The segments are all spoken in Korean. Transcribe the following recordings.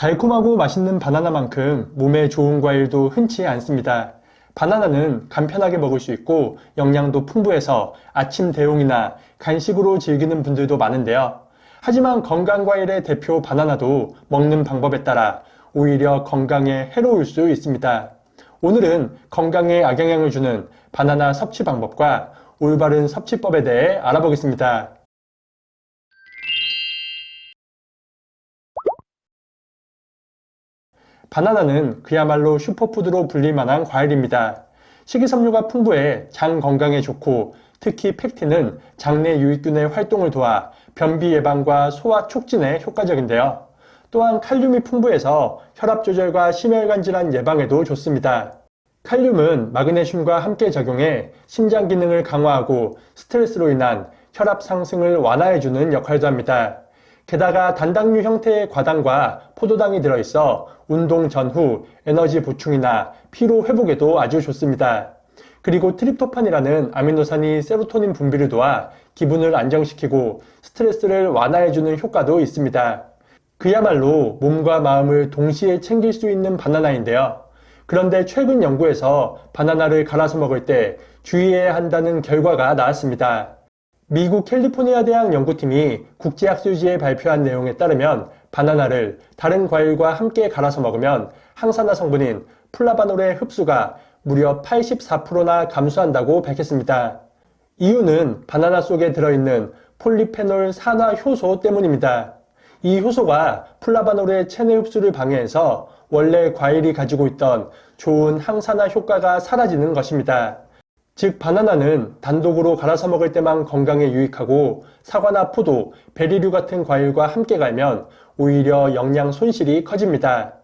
달콤하고 맛있는 바나나만큼 몸에 좋은 과일도 흔치 않습니다. 바나나는 간편하게 먹을 수 있고 영양도 풍부해서 아침 대용이나 간식으로 즐기는 분들도 많은데요. 하지만 건강 과일의 대표 바나나도 먹는 방법에 따라 오히려 건강에 해로울 수 있습니다. 오늘은 건강에 악영향을 주는 바나나 섭취 방법과 올바른 섭취법에 대해 알아보겠습니다. 바나나는 그야말로 슈퍼푸드로 불릴 만한 과일입니다. 식이섬유가 풍부해 장 건강에 좋고 특히 팩틴은 장내 유익균의 활동을 도와 변비 예방과 소화 촉진에 효과적인데요. 또한 칼륨이 풍부해서 혈압 조절과 심혈관 질환 예방에도 좋습니다. 칼륨은 마그네슘과 함께 작용해 심장 기능을 강화하고 스트레스로 인한 혈압 상승을 완화해주는 역할도 합니다. 게다가 단당류 형태의 과당과 포도당이 들어있어 운동 전후 에너지 보충이나 피로 회복에도 아주 좋습니다. 그리고 트립토판이라는 아미노산이 세로토닌 분비를 도와 기분을 안정시키고 스트레스를 완화해주는 효과도 있습니다. 그야말로 몸과 마음을 동시에 챙길 수 있는 바나나인데요. 그런데 최근 연구에서 바나나를 갈아서 먹을 때 주의해야 한다는 결과가 나왔습니다. 미국 캘리포니아 대학 연구팀이 국제학술지에 발표한 내용에 따르면 바나나를 다른 과일과 함께 갈아서 먹으면 항산화 성분인 플라바놀의 흡수가 무려 84%나 감소한다고 밝혔습니다. 이유는 바나나 속에 들어있는 폴리페놀 산화 효소 때문입니다. 이 효소가 플라바놀의 체내 흡수를 방해해서 원래 과일이 가지고 있던 좋은 항산화 효과가 사라지는 것입니다. 즉 바나나는 단독으로 갈아서 먹을 때만 건강에 유익하고 사과나 포도, 베리류 같은 과일과 함께 갈면 오히려 영양 손실이 커집니다.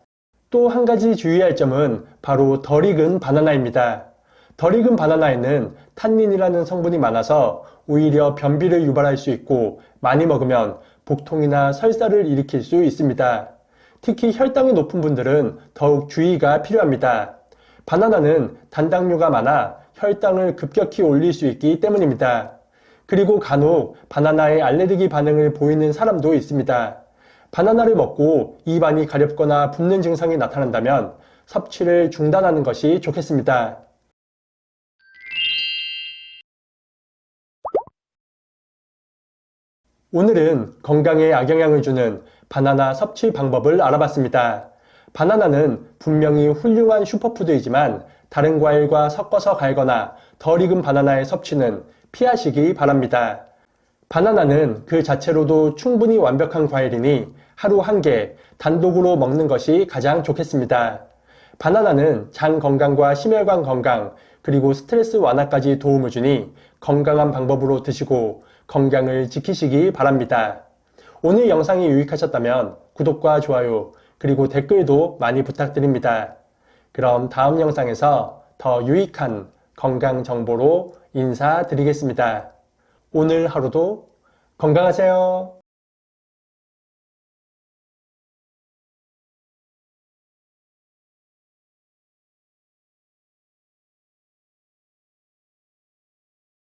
또 한 가지 주의할 점은 바로 덜 익은 바나나입니다. 덜 익은 바나나에는 탄닌이라는 성분이 많아서 오히려 변비를 유발할 수 있고 많이 먹으면 복통이나 설사를 일으킬 수 있습니다. 특히 혈당이 높은 분들은 더욱 주의가 필요합니다. 바나나는 단당류가 많아 혈당을 급격히 올릴 수 있기 때문입니다. 그리고 간혹 바나나에 알레르기 반응을 보이는 사람도 있습니다. 바나나를 먹고 입안이 가렵거나 붓는 증상이 나타난다면 섭취를 중단하는 것이 좋겠습니다. 오늘은 건강에 악영향을 주는 바나나 섭취 방법을 알아봤습니다. 바나나는 분명히 훌륭한 슈퍼푸드이지만 다른 과일과 섞어서 갈거나 덜 익은 바나나의 섭취는 피하시기 바랍니다. 바나나는 그 자체로도 충분히 완벽한 과일이니 하루 한 개 단독으로 먹는 것이 가장 좋겠습니다. 바나나는 장 건강과 심혈관 건강, 그리고 스트레스 완화까지 도움을 주니 건강한 방법으로 드시고 건강을 지키시기 바랍니다. 오늘 영상이 유익하셨다면 구독과 좋아요, 그리고 댓글도 많이 부탁드립니다. 그럼 다음 영상에서 더 유익한 건강 정보로 인사드리겠습니다. 오늘 하루도 건강하세요.